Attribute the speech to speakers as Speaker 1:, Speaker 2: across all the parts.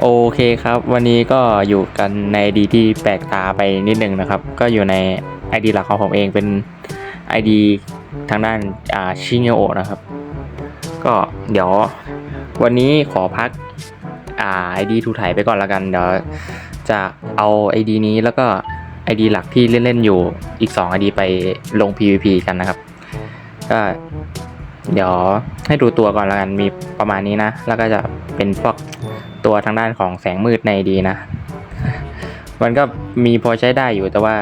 Speaker 1: โอเคครับ วันนี้ก็อยู่กันในดีที่แปลกตาไปนิดหนึ่งนะครับ ก็อยู่ใน ID หลักของผมเองเป็น ID ทางด้านอ่าชิเงโอนะครับ ก็เดี๋ยววันนี้ขอพักอ่า ID ทูไถไปก่อนละกัน เดี๋ยวจะเอา ID นี้แล้วก็ ID หลักที่เล่น ๆ อยู่อีก 2 ID ไปลง PVP กันนะครับ ก็ เดี๋ยวให้ดูตัวก่อนละกันมีประมาณนี้นะ แล้วก็จะเป็นพวกตัวทางด้านของแสงมืดในดีนะ มันก็มีพอใช้ได้อยู่แต่ว่า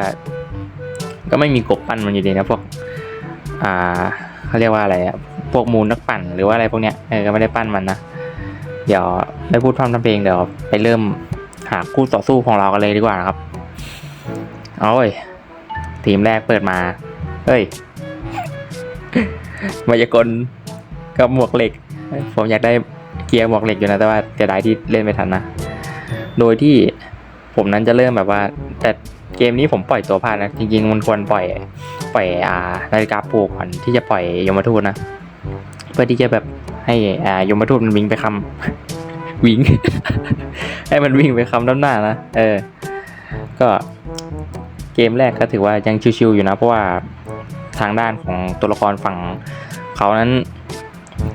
Speaker 1: ก็ไม่มีกบปั้นมันอยู่ดีนะพวก อ่าเขาเรียกว่าอะไรอะพวกมูลนักปั่นหรือว่าอะไรพวกเนี้ยเออก็ไม่ได้ปั้นมันนะเดี๋ยวไม่พูดพร่ำทำเพลงเดี๋ยวไปเริ่มหาคู่ต่อสู้ของเรากันเลยดีกว่านะครับ เอาเว้ยทีมแรกเปิดมาเฮ้ย มายากลกับหมวกเหล็ก ผมอยากได้เกียร์หมวกเหล็กอยู่นะแต่ว่าเสียดายที่เล่นไม่ทันนะ โดยที่ผมนั้นจะเริ่มแบบว่า แต่เกมนี้ผมปล่อยตัวพลาดนะ จริงๆมันควรปล่อยปล่อยอ่านาฬิกาปลูกก่อนที่จะปล่อยยมทูตนะ เพื่อที่จะแบบให้อ่ายมทูตมันวิ่งไปคำวิ่ง ให้มันวิ่งไปคำด้านหน้านะเออ ก็เกมแรกก็ถือว่ายังชิวๆอยู่นะ เพราะว่า ทางด้านของตัวละครฝั่งเขานั้น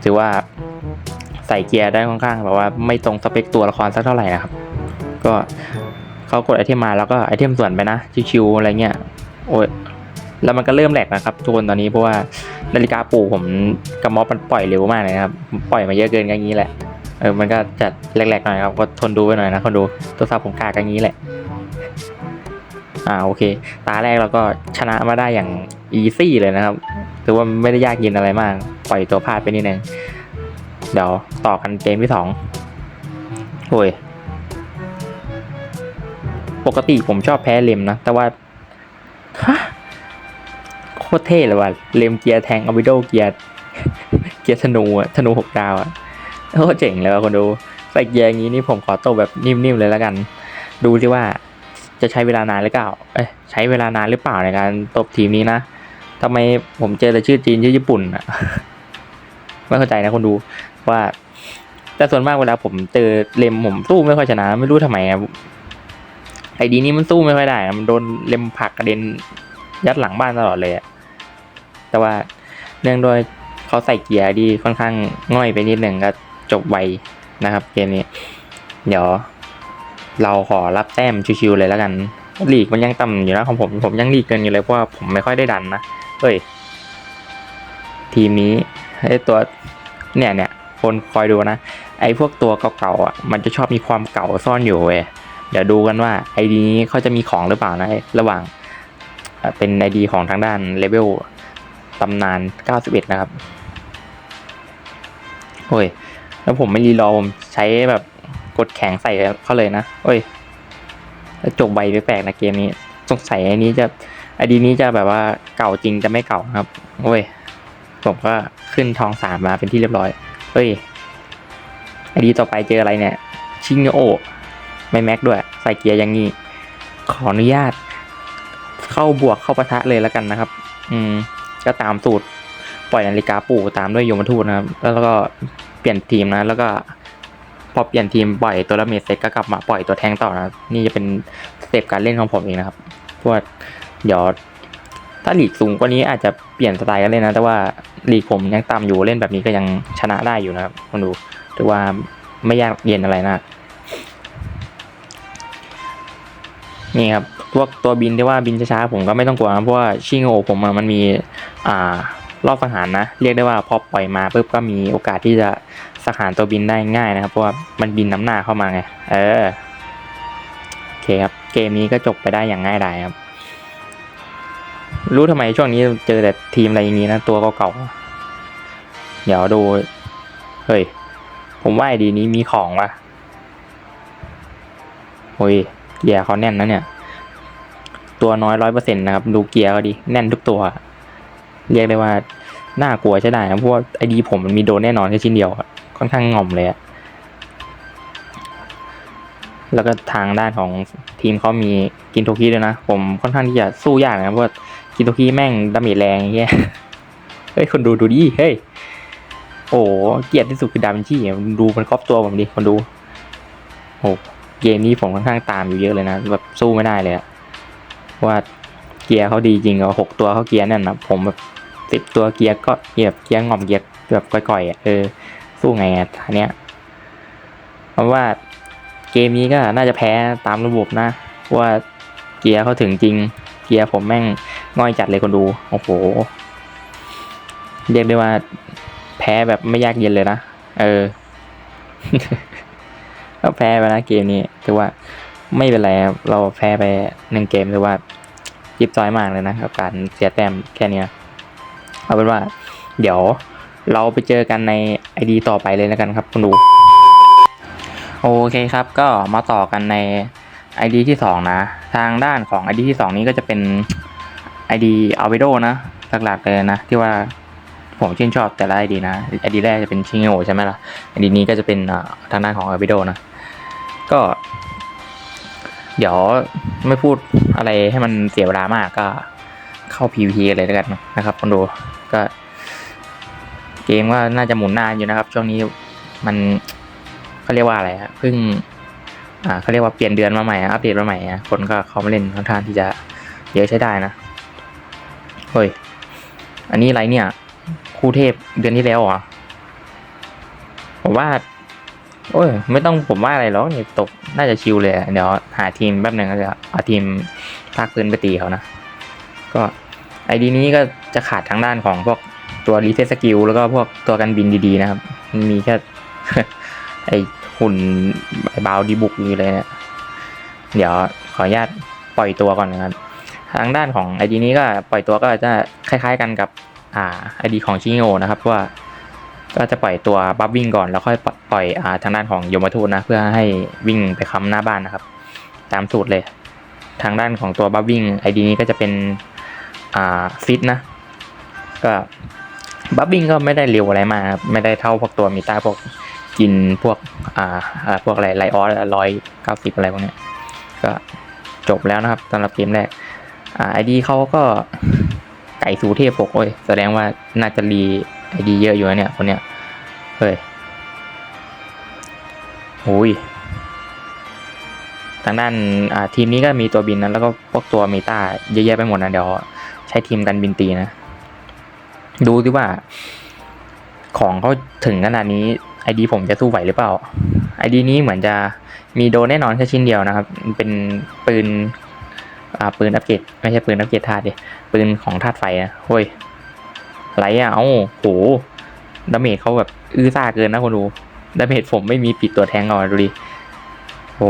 Speaker 1: ถือว่าใส่เกียร์ได้ค่อนข้างแบบว่าไม่ตรงสเปคตัวละครสักเท่าไหร่นะครับ ก็เขากดไอเทมมาแล้วก็ไอเทมส่วนไปนะชิวๆอะไรเงี้ยโอ้ยแล้วมันก็เริ่มแหลกนะครับทุกคนตอนนี้เพราะว่านาฬิกาปู่ผมกระมอบมันปล่อยเร็วมากเลยครับ ปล่อยมาเยอะเกินอย่างนี้แหละเออมันก็จะแหลกๆหน่อยครับก็ทนดูไปหน่อยนะคนดูตัวซาผมกากอย่างนี้แหละ อ่าโอเค ตาแรกเราก็ชนะมาได้อย่าง อีซี่เลยนะครับถือว่าไม่ได้ยากเย็นอะไรมาก ปล่อยตัวพลาดไปนิดนึงเดี๋ยวต่อกันเกมที่สองโอ้ยปกติผมชอบแพ้เลมนะ แต่ว่าฮะโคตรเท่เลยว่ะเลมเกียร์แทงอวิโดเกียร์เกียร์ธนูอะธนูหกดาวอะโอ้เจ๋งเลยว่ะคนดูใส่เกียร์อย่างนี้นี่ผมขอโตแบบนิ่มๆเลยแล้วกัน ดูสิว่าจะใช้เวลานานหรือเปล่า เอ้ยใช้เวลานานหรือเปล่าในการตบทีมนี้นะ ทำไมผมเจอแต่ชื่อจีนชื่อญี่ปุ่นอะไม่เข้าใจนะคนดูว่า แต่ส่วนมากเวลาผมเจอเลมผมสู้ไม่ค่อยชนะ ไม่รู้ทำไมอะไอดีนี้มันสู้ไม่ค่อยได้มันโดนเลมผักกระเด็นยัดหลังบ้านตลอดเลยอะแต่ว่าเนื่องโดยเขาใส่เกียร์ดีค่อนข้างง่อยไปนิดหนึ่งก็จบไวนะครับ เกมนี้ เดี๋ยว เราขอรับแต้มชิวๆเลยแล้วกันลีกมันยังต่ำอยู่นะของผมผมยังลีกเกินอยู่เลยเพราะว่าผมไม่ค่อยได้ดันนะ เฮ้ย ทีมนี้ไอตัวเนี่ยเนี่ยคนคอยดูนะ ไอพวกตัวเก่าๆอะมันจะชอบมีความเก่าซ่อนอยู่เว้ยเดี๋ยวดูกันว่าไอดีนี้เขาจะมีของหรือเปล่านะระหว่างเป็นไอดีของทางด้านเลเวลตำนาน 91 นะครับโอ้ย แล้วผมไม่รีรอผมใช้แบบกดแข็งใส่เขาเลยนะโอ้ยแล้วจบใบแปลกๆนะเกมนี้ สงสัยไอ้นี้จะ ไอดีนี้จะแบบว่าเก่าจริงจะไม่เก่าครับโอ้ยผมก็ขึ้นทองสามมาเป็นที่เรียบร้อยเฮ้ยไอดีต่อไปเจออะไรเนี่ย ชิงโอไม่แม็กด้วย ใส่เกียร์อย่างนี้ ขออนุญาต เข้าบวกเข้าปะทะเลยแล้วกันนะครับ อืม ก็ตามสูตร ปล่อยนาฬิกาปู่ตามด้วยยมทูตนะครับ แล้วก็เปลี่ยนทีมนะ แล้วก็พอเปลี่ยนทีมปล่อยตัวละเมดเสร็จก็กลับมาปล่อยตัวแทงต่อนะ นี่จะเป็นสเต็ปการเล่นของผมเองนะครับเพราะว่า เดี๋ยวถ้าหลีกสูงกว่านี้อาจจะเปลี่ยนสไตล์กันเล่นะ แต่ว่าหลีกผมยังต่ำอยู่เล่นแบบนี้ก็ยังชนะได้อยู่นะครับคนดูถือว่าไม่ยากเย็นอะไรนะนี่ครับพวกตัวบินที่ว่าบินช้าๆผมก็ไม่ต้องกลัวนะเพราะว่าชิงโอผมมันมีอ่ารอบสังหารนะ เรียกได้ว่าพอปล่อยมาปุ๊บก็มีโอกาสที่จะสังหารตัวบินได้ง่ายนะครับ เพราะว่ามันบินน้ำหน้าเข้ามาไง เออ โอเคครับ เกมนี้ก็จบไปได้อย่างง่ายดายครับ รู้ทำไมช่วงนี้เจอแต่ทีมอะไรอย่างนี้นะ ตัวเก่าๆ เดี๋ยวดู เฮ้ย ผมว่าไอดีนี้มีของว่ะโอ้ยเกียร์เขาแน่นนะเนี่ย ตัวน้อยร้อยเปอร์เซ็นต์นะครับ ดูเกียร์ก็ดี แน่นทุกตัว เรียกได้ว่า น่ากลัวใช่ได้นะเพราะว่าไอดีผมมันมีโดนแน่นอนแค่ชิ้นเดียว ค่อนข้างง่อมเลยอะ แล้วก็ทางด้านของทีมเขามีกินโทคีด้วยนะ ผมค่อนข้างที่จะสู้ยากนะครับเพราะกินโทคีแม่งดาเมจแรงเงี้ยเฮ้ยคนดูดูดิเฮ้ยโอ้เกลียดที่สุดคือดาวินชีอะดูมันครอบตัวผมดิคนดูโอ้เกมนี้ผมค่อนข้างตามอยู่เยอะเลยนะแบบสู้ไม่ได้เลยอะว่าเกียร์เขาดีจริงเอาหกตัวเขาเกียร์นั่นนะผมแบบสิบตัวเกียร์ก็เกียร์เกียร์งอมเกียร์แบบก่อยๆอะเออสู้ไงอะท่าเนี้ยเพราะว่า เกมนี้ก็น่าจะแพ้ตามระบบนะว่าเกียร์เขาถึงจริง เกียร์ผมแม่งง่อยจัดเลยคนดู โอ้โห เรียกได้ว่าแพ้แบบไม่ยากเย็นเลยนะ เออ ก็แพ้ไปนะเกมนี้ถือว่าไม่เป็นไรเราแพ้ไปหนึ่งเกมถือว่ายิบจอยมากเลยนะกับการเสียแต้มแค่เนี้เอาเป็นว่า เดี๋ยวเราไปเจอกันในไอดีต่อไปเลยแล้วกันครับคุณดู โอเคครับก็มาต่อกันใน ID ที่สองนะ ทางด้านของ ID ที่สองนี้ก็จะเป็น ID a l v e d o นะหลักๆเลยนะ ที่ว่าผมชื่นชอบแต่ละ ID นะ ID แรกจะเป็นชิงโอใช่ไหมล่ะ ID นี้ก็จะเป็นทางด้านของ a l v e d o นะ ก็ เดี๋ยวไม่พูดอะไรให้มันเสียเวลามากก็เข้า PVP กันเลยแล้วกันนะครับคนดูก็ เกมก็น่าจะหมุนนานอยู่นะครับ ช่วงนี้มัน เขาเรียกว่าอะไรฮะเพิ่งอ่าเขาเรียกว่าเปลี่ยนเดือนมาใหม่อัปเดตมาใหม่อะคนก็เขามาเล่นค่อนข้างที่จะเยอะใช้ได้นะเฮ้ยอันนี้ไรเนี่ย คู่เทพเดือนที่แล้วเหรอผมว่า โอ้ยไม่ต้องผมว่าอะไรหรอกนี่ตกน่าจะชิลเลยเดี๋ยวหาทีมแป๊บหนึ่งก็จะเอาทีมภาคพื้นไปตีเขานะก็ไอดีนี้ก็จะขาดทางด้านของพวกตัวรีเซ็ตสกิลแล้วก็พวกตัวกันบินดีๆนะครับ มีแค่ไอ หุ่นบาวดีบุกอยู่เลยเนี่ยเดี๋ยวขออนุญาตปล่อยตัวก่อนนะครับ ทางด้านของไอดีนี้ก็ปล่อยตัวก็จะคล้ายๆกันกับอ่าไอดีของชิโอนะครับว่าก็จะปล่อยตัวบัฟวิ่งก่อนแล้วค่อยปล่อยอ่าทางด้านของโยมทูตนะเพื่อให้วิ่งไปค้ำหน้าบ้านนะครับ ตามสูตรเลย ทางด้านของตัวบัฟวิ่งไอดีนี้ก็จะเป็นอ่าฟิตนะ ก็บัฟวิ่งก็ไม่ได้เร็วอะไรมากไม่ได้เท่าพวกตัวมีต้าพวก กินพวกอ่าพวกอะไรไลออสร้อยเก้าสิบอะไรพวกนี้ก็จบแล้วนะครับสำหรับเกมแรกอ่าไอดีเขาก็ไก่สูเทพปกโอ้ยแสดงว่าน่าจะรีไอดีเยอะอยู่นะเนี่ยคนเนี้ยเฮ้ยโอ้ยทางด้านอ่าทีมนี้ก็มีตัวบินนะแล้วก็พวกตัวเมตาเยอะแยะไปหมดนะเดี๋ยวใช้ทีมกันบินตีนะ ดูดิว่า ของเขาถึงขนาดนี้ ไอดีผมจะสู้ไหวหรือเปล่าไอดีนี้เหมือนจะมีโดนแน่นอนแค่ชิ้นเดียวนะครับ เป็นปืนอ่าปืนอัปเกรดไม่ใช่ปืนอัปเกรดธาตุดิปืนของธาตุไฟนะเฮ้ยไรอะเอ้าโหดาเมจเขาแบบอื้อซ่าเกินนะคนดูดาเมจผมไม่มีปิดตัวแทงเอาดูดิโห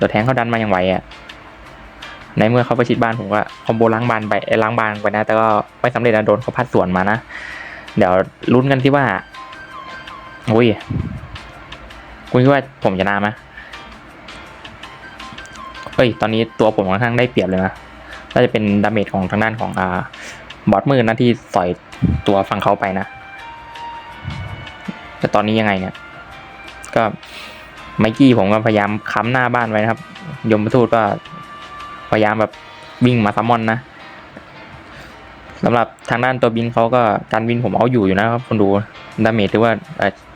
Speaker 1: ตัวแทงเขาดันมาอย่างไวอะในเมื่อเขาประชิดบ้านผมก็คอมโบล้างบานไปล้างบานไปนะ แต่ก็ไม่สำเร็จนะโดนเขาพัดสวนมานะ เดี๋ยวลุ้นกันที่ว่า อุ้ยคุณคิดว่าผมชนะไหมเอ้ย ตอนนี้ตัวผมค่อนข้างได้เปรียบเลยนะน่าจะเป็นดาเมจของทางด้านของอ่าบอสมือนะที่สอยตัวฟังเขาไปนะ แต่ตอนนี้ยังไงเนี่ย ก็ไมกี้ผมก็พยายามค้ำหน้าบ้านไว้นะครับ ยมทูตก็พยายามแบบวิ่งมาซัมมอนนะ สำหรับทางด้านตัวบินเขาก็การบินผมเอาอยู่อยู่นะครับคนดูดาเมจถือว่า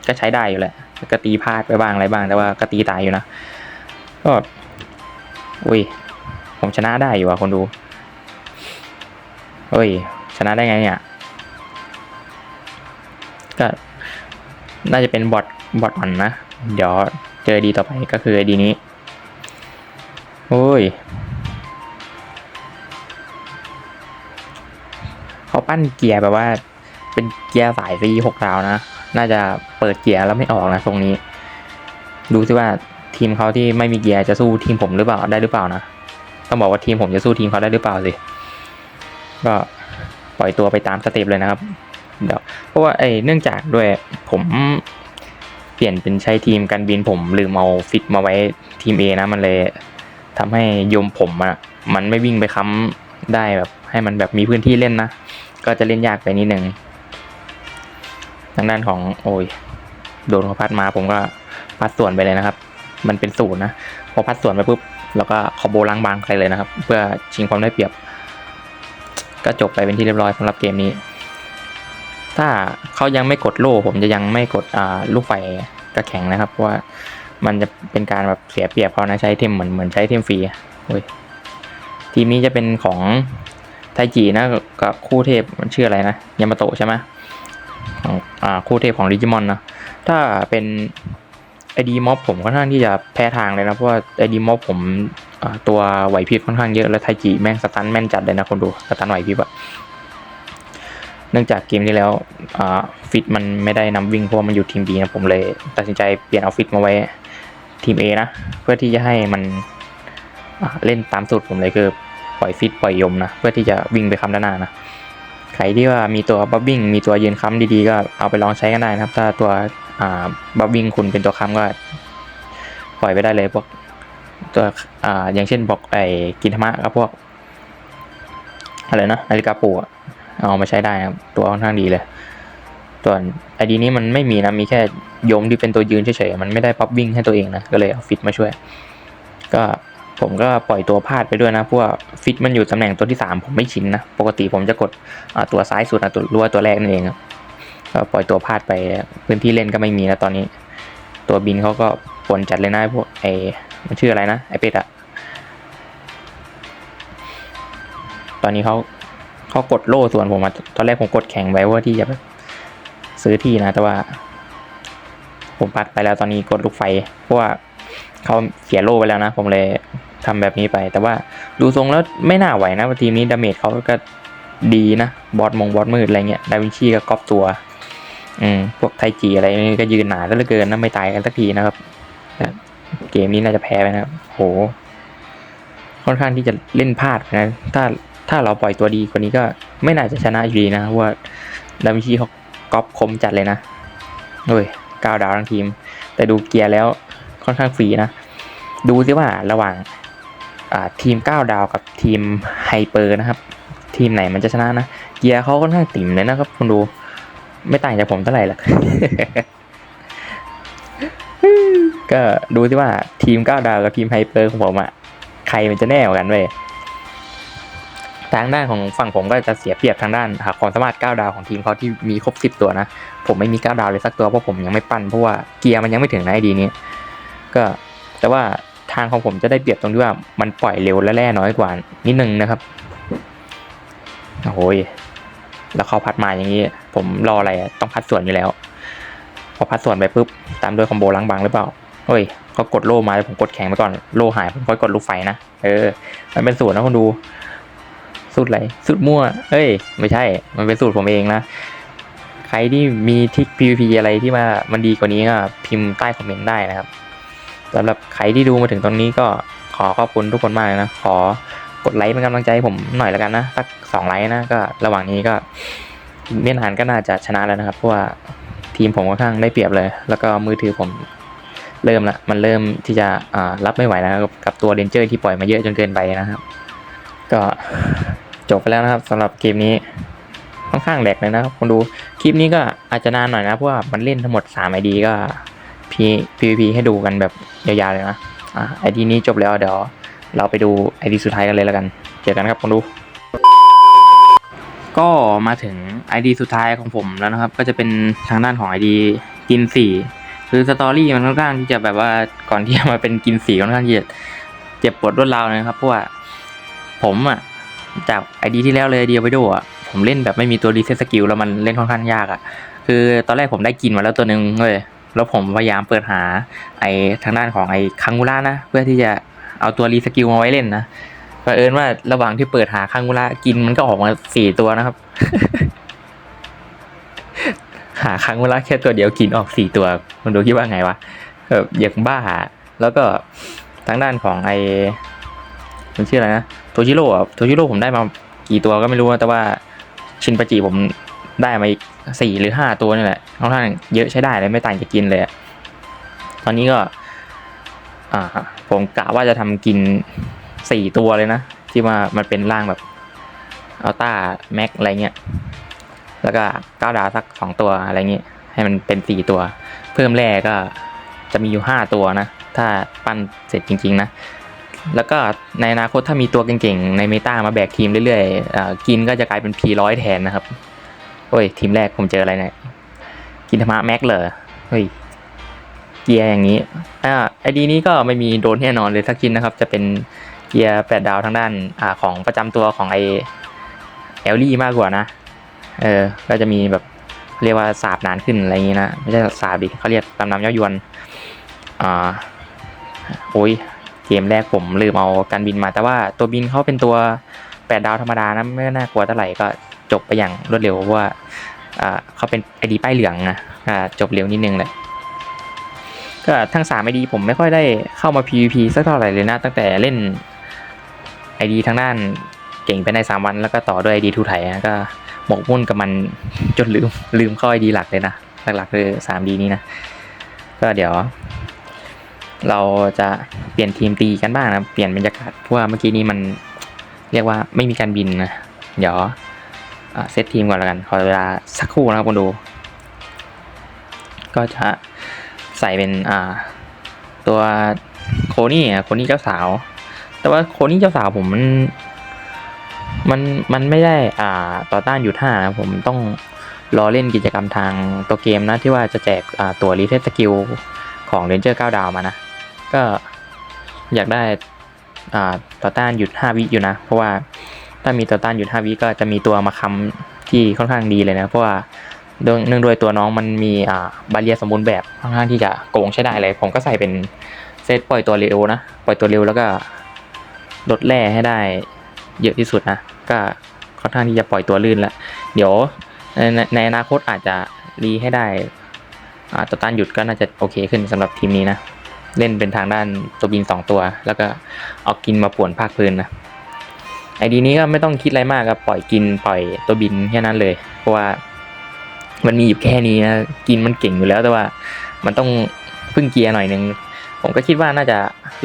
Speaker 1: ก็ใช้ได้อยู่แหละก็ตีพลาดไปบ้างอะไรบ้างแต่ว่าก็ตีตายอยู่นะ ก็อุ้ยผมชนะได้อยู่อะคนดูเฮ้ยชนะได้ไงเนี่ยก็น่าจะเป็นบอทบอทอ่อนนะ เดี๋ยวเจอดีต่อไปก็คือไอดีนี้ โอ้ย เขาปั้นเกียร์แบบว่า เป็นเกียร์สายซีหกดาวนะ น่าจะเปิดเกียร์แล้วไม่ออกนะตรงนี้ ดูสิว่าทีมเขาที่ไม่มีเกียร์จะสู้ทีมผมหรือเปล่าได้หรือเปล่านะ ต้องบอกว่าทีมผมจะสู้ทีมเขาได้หรือเปล่าสิ ก็ปล่อยตัวไปตามสเต็ปเลยนะครับ เดี๋ยวเพราะว่าไอ้เนื่องจากด้วยผมเปลี่ยนเป็นใช้ทีมการบินผมลืมเอาฟิตมาไว้ทีม A นะมันเลยทำให้โยมผมอะมันไม่วิ่งไปค้ำได้แบบ ให้มันแบบมีพื้นที่เล่นนะ ก็จะเล่นยากไปนิดหนึงทางด้านของโอ้ยโดนเขาพัดมาผมก็พัดส่วนไปเลยนะครับ มันเป็นศูนย์นะพอพัดส่วนไปปุ๊บแล้วก็คอโบล้างบางใครเลยนะครับ เพื่อชิงความได้เปรียบ ก็จบไปเป็นที่เรียบร้อยสำหรับเกมนี้ ถ้าเขายังไม่กดโล่ผมจะยังไม่กดลูกไฟกระแข็งนะครับเพราะว่ามันจะเป็นการแบบเสียเปรียบเขานะใช้เทมเหมือนเหมือนใช้เทมฟรีอะโอ้ยทีมนี้จะเป็นของ ไทจีนะกับคู่เทพมันชื่ออะไรนะยามาโตะใช่ไหมอ่าคู่เทพของดิจิมอนนะถ้าเป็นไอดีม็อบผมค่อนข้างที่จะแพ้ทางเลยนะเพราะว่าไอดีม็อบผมอ่าตัวไหวพริบค่อนข้างเยอะแล้วไทจีแม่งสตันแม่นจัดเลยนะคนดูสตันไหวพริบอะเนื่องจากเกมที่แล้วอ่าฟิตมันไม่ได้นำวิ่งเพราะมันอยู่ทีม B นะผมเลย ตัดสินใจเปลี่ยนเอาฟิตมาไว้ทีม A นะ เพื่อที่จะให้มันเล่นตามสูตรผมเลยคือ ล่อยฟิตปล่อยยมนะ เพื่อที่จะวิ่งไปคำด้านหน้านะใครที่ว่ามีตัวบับบิ้งมีตัวยืนค้ำดีๆ ก็เอาไปลองใช้กันได้นะครับ ถ้าตัวบับบิ้งคุณเป็นตัวค้ำก็ปล่อยไปได้เลยพวกตัวออย่างเช่นบอกไอ้กินธรรมะกับพวกอะไรนะนาฬิกาปูเอามาใช้ได้นะครับตัวค่อนข้างดีเลยส่วนไอดีนี้มันไม่มีนะ มีแค่ยมที่เป็นตัวยืนเฉยๆมันไม่ได้ป๊อปวิ่งให้ตัวเองนะ ก็เลยเอาฟิตมาช่วย ก็ ผมก็ปล่อยตัวพลาดไปด้วยนะ เพราะว่าฟิตมันอยู่ตำแหน่งตัวที่สามผมไม่ชินนะ ปกติผมจะกดตัวซ้ายสุดนะตัวรั้วตัวแรกนั่นเองก็ปล่อยตัวพลาดไปพื้นที่เล่นก็ไม่มีนะตอนนี้ ตัวบินเขาก็ปนจัดเลยนะพวกไอมันชื่ออะไรนะไอเป็ดอะตอนนี้เขาเขากดโล่ส่วนผมอะตอนแรกผมกดแข่งไว้ว่าที่จะซื้อที่นะ แต่ว่า ผมปัดไปแล้วตอนนี้กดลูกไฟเพราะว่าเขาเสียโล่ไปแล้วนะ ผมเลย ทำแบบนี้ไป แต่ว่าดูทรงแล้วไม่น่าไหวนะทีมนี้ดาเมจเขาก็ดีนะ บอสมงบอสมืดอะไรเงี้ย ดาวินชีก็ก๊อปตัว อืม พวกไทจีอะไรนี่ก็ยืนหนาซะเหลือเกินนะไม่ตายกันสักทีนะครับ เกมนี้น่าจะแพ้ไปนะโห ค่อนข้างที่จะเล่นพลาดนะ ถ้าถ้าเราปล่อยตัวดีกว่านี้ก็ไม่น่าจะชนะอยู่ดีนะเพราะว่าดาวินชีเขาก๊อปคมจัดเลยนะโอ้ยก้าวดาวทั้งทีม แต่ดูเกียร์แล้วค่อนข้างฟรีนะ ดูซิว่าระหว่าง ทีมก้าดาวกับทีมไฮเปอร์นะครับ ทีมไหนมันจะชนะนะ เกียร์เขาค่อนข้างติ่มเลยนะครับคุณดูไม่ต่างจากผมเท่าไหร่หรอกก็ดูซิว่าทีมก้าดาวกับทีมไฮเปอร์ของผมอะใครมันจะแน่กว่ากันเว้ยทางด้านของฝั่งผมก็จะเสียเปรียบทางด้านหาความสามารถก้าดาวของทีมเขาที่มีครบสิบตัวนะ ผมไม่มีก้าดาวเลยสักตัวเพราะผมยังไม่ปั้นเพราะว่าเกียร์มันยังไม่ถึงนไอดีนี้ ก็แต่ว่า ทางของผมจะได้เปรียบตรงที่ว่ามันปล่อยเร็วและแร่น้อยกว่านิดนึงนะครับโอ้ยแล้วเขาพัดมาอย่างนี้ ผมรออะไรต้องพัดส่วนอยู่แล้ว พอพัดส่วนไปปุ๊บตามด้วยคอมโบล้างบางหรือเปล่าเฮ้ยเขากดโล่มาแล้วผมกดแข็งไปก่อนโล่หายผมค่อยกดลูกไฟนะเออ มันเป็นสูตรนะคุณดูสูตรอะไรสูตรมั่วเอ้ย ไม่ใช่ มันเป็นสูตรผมเองนะใครที่มีทิค PVP อะไรที่มามันดีกว่านี้ก็พิมพ์ใต้คอมเมนต์ได้นะครับ สำหรับใครที่ดูมาถึงตรงนี้ก็ขอขอบคุณทุกคนมากนะ ขอกดไลค์เป็นกำลังใจให้ผมหน่อยแล้วกันนะ สักสองไลค์นะก็ระหว่างนี้ก็เมียนหานก็น่าจะชนะแล้วนะครับเพราะว่าทีมผมค่อนข้างได้เปรียบเลย แล้วก็มือถือผมเริ่มละมันเริ่มที่จะรับไม่ไหวแล้วกับกับตัวเดนเจอร์ที่ปล่อยมาเยอะจนเกินไปนะครับ ก็จบไปแล้วนะครับสำหรับเกมนี้ค่อนข้างแหลกเลยนะครับคนดูคลิปนี้ก็อาจจะนานหน่อยนะเพราะว่ามันเล่นทั้งหมด3 ID ก็ PVP ให้ดูกันแบบยาวๆเลยนะอ่า ID นี้จบแล้วเดี๋ยวเราไปดู ID สุดท้ายกันเลยแล้วกันเจอกันครับคนดู ก็มาถึง ID สุดท้ายของผมแล้วนะครับ ก็จะเป็นทางด้านของ ID กินสี่คือสตอรี่มันค่อนข้างที่จะแบบว่าก่อนที่จะมาเป็นกินสีค่อนข้างที่จะเจ็บปวดรวดราวเลยนะครับเพราะว่าผมอะจาก ID ที่แล้วเลย ID ไปดูอะผมเล่นแบบไม่มีตัวรีเซ็ตสกิลแล้วมันเล่นค่อนข้างยากอะ คือตอนแรกผมได้กินมาแล้วตัวหนึ่งเลย แล้วผมพยายามเปิดหาไอ้ทางด้านของไอ้คังมูล่านะ เพื่อที่จะเอาตัวรีสกิลมาไว้เล่นนะเผอิญว่าระหว่างที่เปิดหาคังมูล่ากินมันก็ออกมาสี่ตัวนะครับ หาคังมูล่าแค่ตัวเดียวกินออกสี่ตัวมันดูคิดว่าไงวะแบบอย่ากบ้า แล้วก็ทางด้านของไอ้มันชื่ออะไรนะโทชิโร่อะโทชิโร่ผมได้มากี่ตัวก็ไม่รู้นะแต่ว่าชินปาจิผม ได้มาอีกสี่หรือห้าตัวนี่แหละค่อนข้างเยอะใช้ได้เลยไม่ต่างจากกินเลยตอนนี้ก็ผมกะว่าจะทำกินสี่ตัวเลยนะ ที่ว่ามันเป็นร่างแบบอัลต้าแม็กอะไรเงี้ยแล้วก็ก้าวดาวสักสองตัวอะไรเงี้ยให้มันเป็นสี่ตัว เพิ่มแร่ก็จะมีอยู่ห้าตัวนะ ถ้าปั้นเสร็จจริง ๆ นะ แล้วก็ในอนาคตถ้ามีตัวเก่งๆ ในเมตามาแบกทีมเรื่อยๆอกินก็จะกลายเป็น P100 แทนนะครับ โอ้ย ทีมแรกผมเจออะไรเนี่ยกินธรรมะแม็กเหรอเฮ้ยเกียร์อย่างนี้อ่าไอดีนี้ก็ไม่มีโดนแน่นอนเลยสักชิ้นนะครับ จะเป็นเกียร์แปดดาวทางด้านอ่าของประจำตัวของไอเอลลี่มากกว่านะ เออ ก็จะมีแบบเรียกว่าสาบนานขึ้นอะไรอย่างนี้นะ ไม่ใช่สาบดิเขาเรียกตำนำเย้ายวน อ่า โอ้ย เกมแรกผมลืมเอาการบินมา แต่ว่าตัวบินเขาเป็นตัวแปดดาวธรรมดานะ ไม่น่ากลัวเท่าไหร่ก็ จบไปอย่างรวดเร็วเพราะว่าเขาเป็นไอดีป้ายเหลืองนะจบเร็วนิดนึงแหละก็ทั้งสามไอดีผมไม่ค่อยได้เข้ามา PVP สักเท่าไหร่เลยนะ ตั้งแต่เล่นไอดีทางด้านเก่งไปในสามวันแล้วก็ต่อด้วยไอดีทูไถนะก็หมกมุ่นกับมันจนลืมลืมเข้าไอดีหลักเลยนะ หลักๆคือสามดีนี้นะ ก็เดี๋ยว เราจะเปลี่ยนทีมตีกันบ้างนะ เปลี่ยนบรรยากาศเพราะว่าเมื่อกี้นี้มันเรียกว่าไม่มีการบินนะ เดี๋ยวอ่า เซตทีมก่อนแล้วกัน ขอเวลาสักครู่นะครับคุณดู ก็จะใส่เป็นอ่าตัวโคนี่อะโคนี่เจ้าสาว แต่ว่าโคนี่เจ้าสาวผมมันมันมันไม่ได้อ่าต่อต้านอยู่ท่านะผมต้องรอเล่นกิจกรรมทางตัวเกมนะที่ว่าจะแจกอ่าตัวรีเทสสกิลของเรนเจอร์9ดาวมานะ ก็อยากได้อ่าต่อต้านหยุด5วิอยู่นะ เพราะว่า ถ้ามีต่อต้านหยุด5วิก็จะมีตัวมาค้ำที่ค่อนข้างดีเลยนะ เพราะว่าเนื่องด้วยตัวน้องมันมีอ่าบาเรียสมบูรณ์แบบค่อนข้างที่จะโกงใช้ได้เลย ผมก็ใส่เป็นเซตปล่อยตัวเร็วนะ ปล่อยตัวเร็วแล้วก็ลดแร่ให้ได้เยอะที่สุดนะ ก็ค่อนข้างที่จะปล่อยตัวลื่นแล้ว เดี๋ยวในในอนาคตอาจจะรีให้ได้ต่อต้านหยุดก็น่าจะโอเคขึ้นสำหรับทีมนี้นะ เล่นเป็นทางด้านตัวบินสองตัว แล้วก็เอากินมาป่วนภาคพื้นนะ ไอดีนี้ก็ไม่ต้องคิดอะไรมากครับปล่อยกินปล่อยตัวบินแค่นั้นเลย เพราะว่ามันมีอยู่แค่นี้นะกินมันเก่งอยู่แล้วแต่ว่า มันต้องพึ่งเกียร์หน่อยนึงผมก็คิดว่าน่าจะ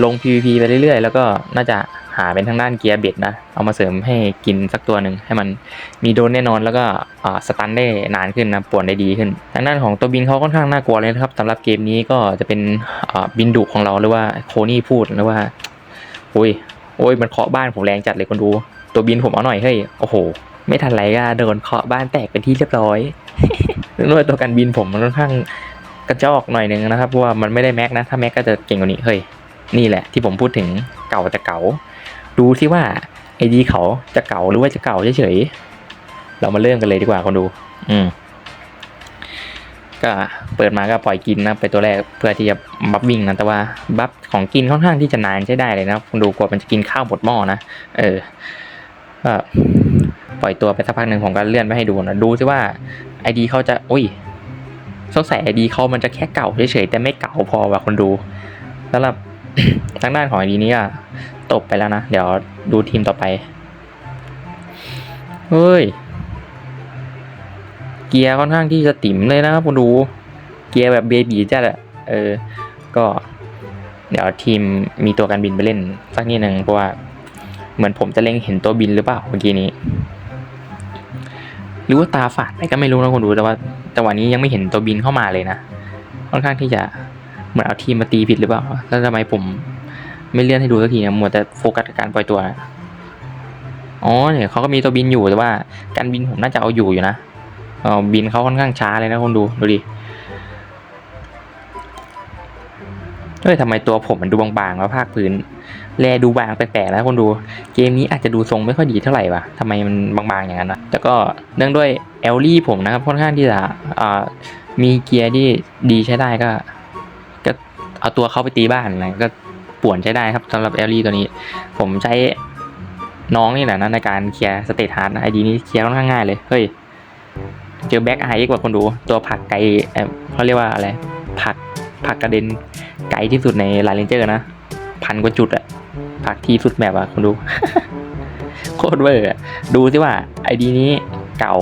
Speaker 1: ลง PVP ไปเรื่อยๆ แล้วก็น่าจะหาเป็นทางด้านเกียร์เบ็ดนะ เอามาเสริมให้กินสักตัวหนึ่งให้มันมีโดนแน่นอนแล้วก็อ่าสตันได้นานขึ้นนะป่วนได้ดีขึ้นทางด้านของตัวบินเขาค่อนข้างน่ากลัวเลยนะครับสำหรับเกมนี้ก็จะเป็นบินดุของเราหรือว่าโคนี่พูดหรือว่าโอ้ย โอ้ยมันเคาะบ้านผมแรงจัดเลยคนดู ตัวบินผมเอาหน่อยเฮ้ยโอ้โห ไม่ทันไรก็โดนเคาะบ้านแตกเป็นที่เรียบร้อยด้วยตัวการบินผมมันค่อนข้างกระจอกหน่อยนึงนะครับเพราะว่ามันไม่ได้แม็กนะถ้าแม็กก็จะเก่งกว่านี้เฮ้ยนี่แหละ ที่ผมพูดถึงเก่าแต่เก่า ดูที่ว่าไอดีเขาจะเก่าหรือว่าจะเก่าเฉยๆเรามาเริ่มกันเลยดีกว่าคนดู อืม ก็เปิดมาก็ปล่อยกินนะไปตัวแรกเพื่อที่จะบัฟวิ่งนะแต่ว่าบัฟของกินค่อนข้างที่จะนานใช้ได้เลยนะคุณดูกว่ามันจะกินข้าวหมดหม้อนะเออก็ปล่อยตัวไปสักพักหนึ่งผมก็เลื่อนไปให้ดูนะดูซิว่าไอดีเขาจะอุ้ยสงสัยไอดีเขามันจะแค่เก่าเฉยๆแต่ไม่เก่าพอว่ะคนดูสำหรับทางด้านของไอดีนี้อะตบไปแล้วนะ เดี๋ยวดูทีมต่อไปเฮ้ย เกียร์ค่อนข้างที่จะติ๋มเลยนะครับคุณดูเกียร์แบบเบบีจัดอะเออ ก็เดี๋ยวทีมมีตัวการบินไปเล่นสักนิดหนึ่งเพราะว่าเหมือนผมจะเล็งเห็นตัวบินหรือเปล่าเมื่อกี้นี้ หรือว่าตาฝาดไปก็ไม่รู้นะคุณดูแต่ว่าแต่วันนี้ยังไม่เห็นตัวบินเข้ามาเลยนะค่อนข้างที่จะเหมือนเอาทีมมาตีผิดหรือเปล่าแล้วทำไมผมไม่เลื่อนให้ดูสักทีนะหมัวแต่โฟกัสกับการปล่อยตัวนะอ๋อเนี่ยเขาก็มีตัวบินอยู่แต่ว่าการบินผมน่าจะเอาอยู่อยู่นะ เออบินเขาค่อนข้างช้าเลยนะคนดูดูดิเฮ้ยทำไมตัวผมมันดูบางๆแล้วภาคพื้น แลดูบางแปลกๆนะคนดู เกมนี้อาจจะดูทรงไม่ค่อยดีเท่าไหร่วะทำไมมันบางๆอย่างนั้นวะแต่ก็เนื่องด้วยเอลลี่ผมนะครับค่อนข้างที่จะมีเกียร์ที่ดีใช้ได้ก็ ก็เอาตัวเข้าไปตีบ้านอะไรก็ป่วนใช้ได้ครับสำหรับเอลลี่ตัวนี้ ผมใช้น้องนี่แหละนะในการเคลียร์สเตทฮาร์ดไอดีนี้เคลียร์ค่อนข้างง่ายเลย เฮ้ย เจอแบ็กไอกว่าคนดูตัวผักไกลเอ่เขาเรียกว่าอะไรผักผักกระเด็นไกลที่สุดในลาเรนเจอร์นะ พันกว่าจุดอะผักที่สุดแบบอะคนดู โคตรเวอร์อะดูสิว่าไอดีนี้เก่า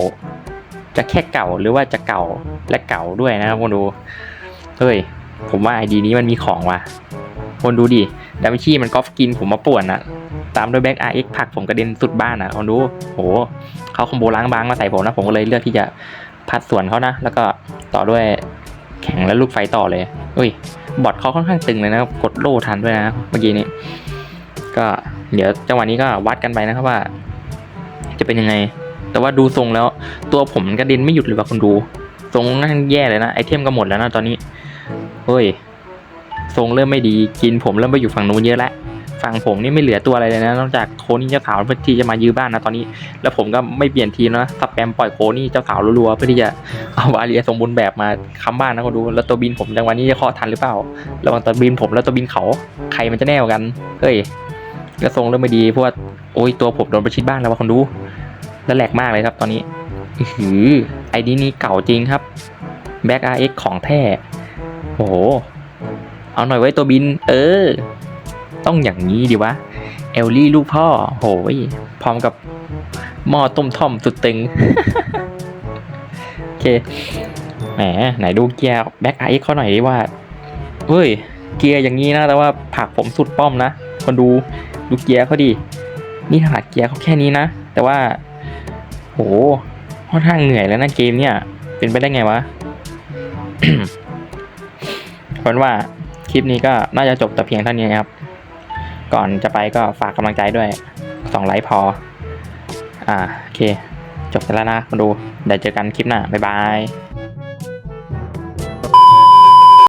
Speaker 1: จะแค่เก่าหรือว่าจะเก่าและเก่าด้วยนะครับคนดู เฮ้ย ผมว่าไอดีนี้มันมีของว่ะ คนดูดิดาวิชี่มันกอฟกินผมมาป่วนอะ ตามด้วยแบ็กไอเอ็กผลักผมกระเด็นสุดบ้านอะคนดูโหเขาคอมโบล้างบางมาใส่ผมนะผมก็เลยเลือกที่จะพัดสวนเขานะ แล้วก็ต่อด้วยแข่งและลูกไฟต่อเลยอุ้ยบอทเขาค่อนข้างตึงเลยนะกดโล่ทันด้วยนะเมื่อกี้นี้ ก็เดี๋ยวจังหวะนี้ก็วัดกันไปนะครับว่า จะเป็นยังไง แต่ว่าดูทรงแล้ว ตัวผมกระเด็นไม่หยุดเลยว่ะคนดูทรงนั่นแย่เลยนะไอเทมก็หมดแล้วนะตอนนี้เฮ้ยทรงเริ่มไม่ดีกินผมเริ่มไปอยู่ฝั่งนู้นเยอะแล้ว ฝั่งผมนี่ไม่เหลือตัวอะไรเลยนะ นอกจากโคนี่เจ้าสาวเพื่อที่จะมายื้อบ้านนะตอนนี้ แล้วผมก็ไม่เปลี่ยนทีมนะสแปมปล่อยโคนี่เจ้าสาวรัวๆเพื่อที่จะเอาวาเรียสมบูรณ์แบบมาค้ำบ้านนะคนดู แล้วตัวบินผมจังหวะนี้จะเคาะทันหรือเปล่าระหว่างตัวบินผมแล้วตัวบินเขาใครมันจะแน่วกันเฮ้ยกระทรงเริ่มไม่ดีเพราะว่าโอ้ยตัวผมโดนประชิดบ้านแล้วว่ะคนดูแล้วแหลกมากเลยครับตอนนี้หือไอดีนี้เก่าจริงครับแบ็กอาร์เอ็กของแท้โอ้โหเอาหน่อยไว้ตัวบิน เออ ต้องอย่างนี้ดีวะ เอลลี่ลูกพ่อ โหยพร้อมกับหม้อต้มท่อมสุดตึง โอเค แหม ไหนดูเกียร์แบ็กไอเขาหน่อยดิว่า เฮ้ย เกียร์อย่างนี้นะ แต่ว่าผักผมสุดป้อมนะ คนดู ดูเกียร์เขาดินี่ขนาดเกียร์เขาแค่นี้นะ แต่ว่า โห ค่อนข้างเหนื่อยแล้วนะเกมเนี่ย เป็นไปได้ไงวะเพราะว่าคลิปนี้ก็น่าจะจบแต่เพียงเท่านี้ครับ ก่อนจะไปก็ฝากกำลังใจด้วยสองไลค์พอ อ่าโอเค จบไปแล้วนะมาดูเดี๋ยวเจอกันคลิปหน้า บ๊ายบาย